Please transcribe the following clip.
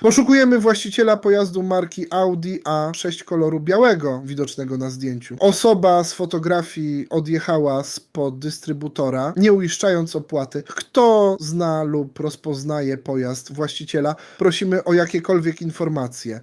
Poszukujemy właściciela pojazdu marki Audi A6 koloru białego, widocznego na zdjęciu. Osoba z fotografii odjechała spod dystrybutora, nie uiszczając opłaty. Kto zna lub rozpoznaje pojazd właściciela, prosimy o jakiekolwiek informacje.